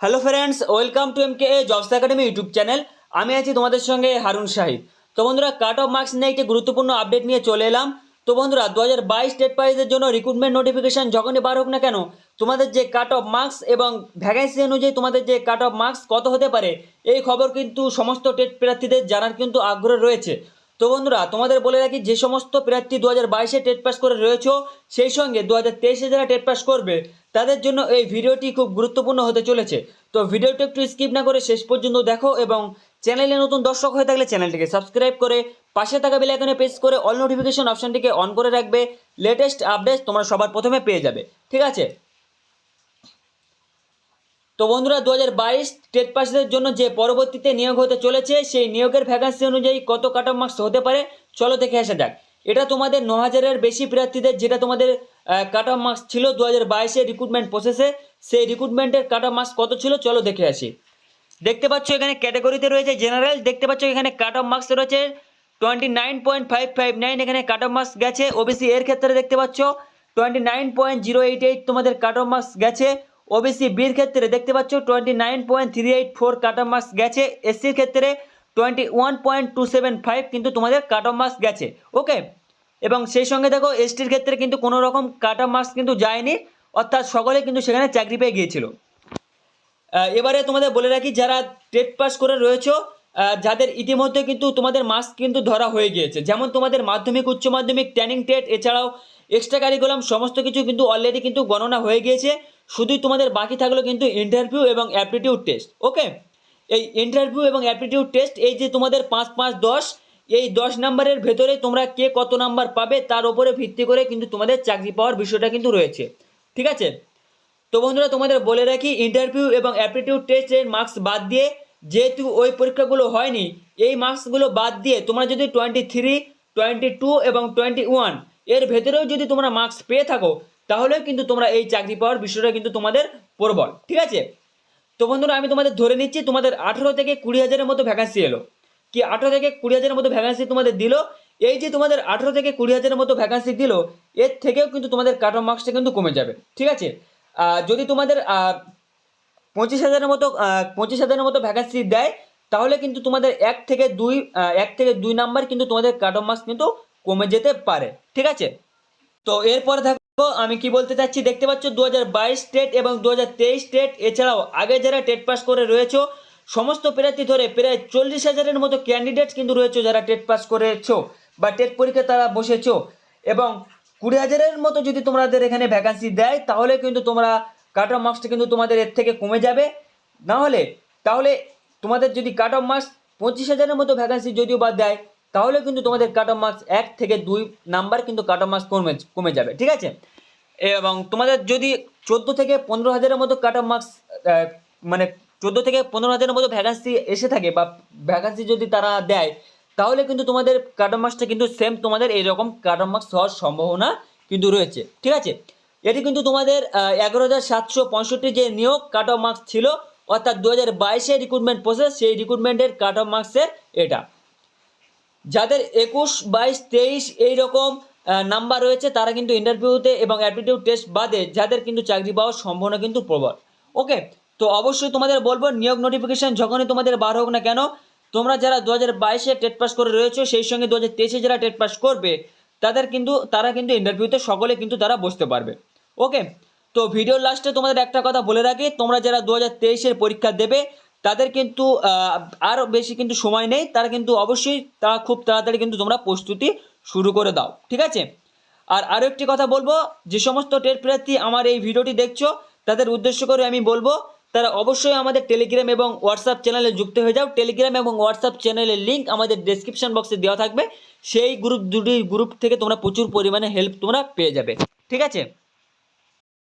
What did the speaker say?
Hello friends welcome to M K jobs academy YouTube channel আমি আছি তোমাদের সঙ্গে হারুন শাহিদ। তো বন্ধুরা কাট অফ মার্কস নিয়ে একটি গুরুত্বপূর্ণ আপডেট নিয়ে চলে এলাম। তো বন্ধুরা দু হাজার বাইশ স্টেট প্রাইজের জন্য রিক্রুটমেন্ট নোটিফিকেশন যখনই বার হোক না কেন, তোমাদের যে কাট অফ মার্কস এবং ভ্যাকেন্সি অনুযায়ী তোমাদের যে কাট অফ মার্কস কত হতে পারে, এই খবর কিন্তু সমস্ত টেট প্রার্থীদের জানার কিন্তু আগ্রহ রয়েছে। তো বন্ধুরা, তোমাদের বলে রাখি, যে সমস্ত প্রার্থী দু হাজার বাইশে টেট পাস করে রয়েছে, সেই সঙ্গে দু হাজার তেইশে যারা টেট পাস করবে তাদের জন্য এই ভিডিওটি খুব গুরুত্বপূর্ণ হতে চলেছে। তো ভিডিওটি একটু স্কিপ না করে শেষ পর্যন্ত দেখো এবং চ্যানেলে নতুন দর্শক হয়ে থাকলে চ্যানেলটিকে সাবস্ক্রাইব করে পাশে থাকা বেল আইকনে প্রেস করে অল নোটিফিকেশন অপশনটিকে অন করে রাখবে। লেটেস্ট আপডেট তোমরা সবার প্রথমে পেয়ে যাবে। ঠিক আছে? তো বন্ধুরা দু হাজার বাইশ টেট পাসের জন্য যে পরবর্তীতে নিয়োগ হতে চলেছে, সেই নিয়োগের ভ্যাকান্সি অনুযায়ী কত কাট অফ মার্কস হতে পারে? চলো দেখে আসা যাক। এটা তোমাদের ন হাজারের বেশি প্রার্থীদের, যেটা তোমাদের কাট অফ মার্কস ছিল দু হাজার বাইশে রিক্রুটমেন্ট প্রসেসে সেই রিক্রুটমেন্টের কাট অফ মার্কস কত ছিল? চলো দেখে আসি। দেখতে পাচ্ছ এখানে ক্যাটাগরিতে রয়েছে জেনারেল দেখতে পাচ্ছ এখানে কাট অফ মার্কস রয়েছে twenty nine point five five nine এখানে কাট অফ মার্কস গেছে ওবিসি এর ক্ষেত্রে দেখতে পাচ্ছ twenty nine point zero eight eight তোমাদের কাট অফ মার্কস গেছে ওবিসি বির ক্ষেত্রে দেখতে পাচ্ছ twenty nine point three eight four cut off marks গেছে এসসির ক্ষেত্রে twenty one point two seven five কিন্তু তোমাদের কাট অফ মার্কস গেছে। ওকে এবং সেই সঙ্গে দেখো এসটির ক্ষেত্রে কিন্তু কোনো রকম কাট অফ মার্কস কিন্তু যায়নি, অর্থাৎ সকলে কিন্তু সেখানে চাকরি পেয়ে গিয়েছিল। এবারে তোমাদের বলে রাখি, যারা টেট পাস করে রয়েছে যাদের ইতিমধ্যে কিন্তু তোমাদের মাস্ক কিন্তু ধরা হয়ে গিয়েছে, যেমন তোমাদের মাধ্যমিক, উচ্চ মাধ্যমিক ট্যানিং টেট, এছাড়াও এক্সট্রা কারিকুলাম সমস্ত কিছু কিন্তু অলরেডি কিন্তু গণনা হয়ে গিয়েছে, শুধুই তোমাদের বাকি থাকল কিন্তু ইন্টারভিউ এবং অ্যাপটিটিউড টেস্ট ওকে এই ইন্টারভিউ এবং অ্যাপটিটিউড টেস্ট এই যে তোমাদের পাঁচ পাঁচ দশ এই দশ নাম্বারের ভেতরে তোমরা কে কত নাম্বার পাবে তার উপরে ভিত্তি করে কিন্তু তোমাদের চাকরি পাওয়ার বিষয়টা কিন্তু রয়েছে। ঠিক আছে? তো বন্ধুরা, তোমাদের বলে রাখি ইন্টারভিউ এবং অ্যাপটিটিউড টেস্টের মার্কস বাদ দিয়ে যেহেতু ওই পরীক্ষাগুলো হয়নি, এই মার্কসগুলো বাদ দিয়ে তোমরা যদি টোয়েন্টি থ্রি টোয়েন্টি টু এবং টোয়েন্টি ওয়ানের ভেতরেও যদি তোমরা মার্কস পেয়ে থাকো তাহলে কিন্তু তোমরা এই চাকরি পাওয়ার বিষয়টা কিন্তু তোমাদের প্রবল। ঠিক আছে? তো বন্ধুরা, আমি তোমাদের ধরে নিচ্ছি, তোমাদের আঠেরো থেকে কুড়ি হাজারের মতো ভ্যাকান্সি এলো। কি আঠেরো থেকে কুড়ি হাজারের মতো ভ্যাকান্সি তোমাদের দিল? এই যে তোমাদের আঠেরো থেকে কুড়ি হাজারের মতো ভ্যাকান্সি দিল, এর থেকেও কিন্তু তোমাদের কাট অফ মার্কসটা কিন্তু কমে যাবে, ঠিক আছে? যদি তোমাদের পঁচিশ হাজারের মতো পঁচিশ হাজারের মতো ভ্যাকান্সি দেয়, তাহলে কিন্তু তোমাদের এক থেকে দুই এক থেকে দুই নাম্বার কিন্তু তোমাদের কাট অফ মার্কস কিন্তু কমে যেতে পারে, ঠিক আছে? তো এরপরে দেখো, আমি কি বলতে চাচ্ছি, দেখতে পাচ্ছ দু হাজার বাইশ স্টেট এবং দু হাজার তেইশ স্টেট এছাড়াও আগে যারা টেট পাস করে রয়েছে সমস্ত প্রার্থী ধরে প্রায় চল্লিশ হাজারের মতো ক্যান্ডিডেট কিন্তু রয়েছে যারা টেট পাস করেছ বা টেট পরীক্ষা তারা বসেছ। এবং কুড়ি হাজারের মতো যদি তোমাদের এখানে ভ্যাকান্সি দেয়, তাহলে কিন্তু তোমরা কাট অফ মার্কসটা কিন্তু তোমাদের এর থেকে কমে যাবে। না হলে, তাহলে তোমাদের যদি কাট অফ মার্কস পঁচিশ হাজারের মতো ভ্যাকান্সি যদিও বা দেয়, তাহলে কিন্তু তোমাদের কাট অফ মার্কস এক থেকে দুই নাম্বার কিন্তু কাট অফ মার্কস কমে কমে যাবে, ঠিক আছে? এবং তোমাদের যদি চোদ্দ থেকে পনেরো হাজারের মতো কাট অফ মার্কস মানে চোদ্দ থেকে পনেরো হাজারের মতো ভ্যাকান্সি এসে থাকে বা ভ্যাকান্সি যদি তারা দেয়, তাহলে কিন্তু তোমাদের কাট অফ মার্কসটা কিন্তু সেম তোমাদের এইরকম কাট অফ মার্কস হওয়ার সম্ভাবনা কিন্তু রয়েছে। ঠিক আছে? এটি কিন্তু তোমাদের এগারো হাজার সাতশো পঁয়ষট্টি যে নিয়োগ কাট অফ মার্কস ছিল, অর্থাৎ দু হাজার বাইশে রিক্রুটমেন্ট প্রসেস সেই রিক্রুটমেন্টের কাট অফ মার্কসের এটা। যাদের একুশ, বাইশ, তেইশ এই রকম নাম্বার রয়েছে, তারা কিন্তু ইন্টারভিউতে এবং অ্যাপটিটিউড টেস্ট বাদে যাদের কিন্তু চাকরি পাওয়ার সম্ভাবনা কিন্তু প্রবল। ওকে তো অবশ্যই তোমাদের বলব, নিয়োগ নোটিফিকেশান যখনই তোমাদের বার হোক না কেন, তোমরা যারা দু হাজার বাইশে টেট পাস করে রয়েছে, সেই সঙ্গে দু হাজার তেইশে যারা টেট পাস করবে, তাদের কিন্তু, তারা কিন্তু ইন্টারভিউতে সকলে কিন্তু তারা বসতে পারবে। ওকে? তো ভিডিওর লাস্টে তোমাদের একটা কথা বলে রাখি, তোমরা যারা দু হাজার তেইশের পরীক্ষা দেবে, তাদের কিন্তু আরও বেশি কিন্তু সময় নেই, তারা কিন্তু অবশ্যই, তারা খুব তাড়াতাড়ি কিন্তু তোমরা প্রস্তুতি শুরু করে দাও, ঠিক আছে? আর আরও একটি কথা বলব, যে সমস্ত টেট প্রার্থী আমার এই ভিডিওটি দেখছ, তাদের উদ্দেশ্য করে আমি বলব তারা অবশ্যই আমাদের টেলিগ্রাম এবং হোয়াটসঅ্যাপ চ্যানেলে যুক্ত হয়ে যাও। টেলিগ্রাম এবং হোয়াটসঅ্যাপ চ্যানেলের লিঙ্ক আমাদের ডেসক্রিপশন বক্সে দেওয়া থাকবে। সেই গ্রুপ দুটি গ্রুপ থেকে তোমরা প্রচুর পরিমাণে হেল্প তোমরা পেয়ে যাবে। ঠিক আছে?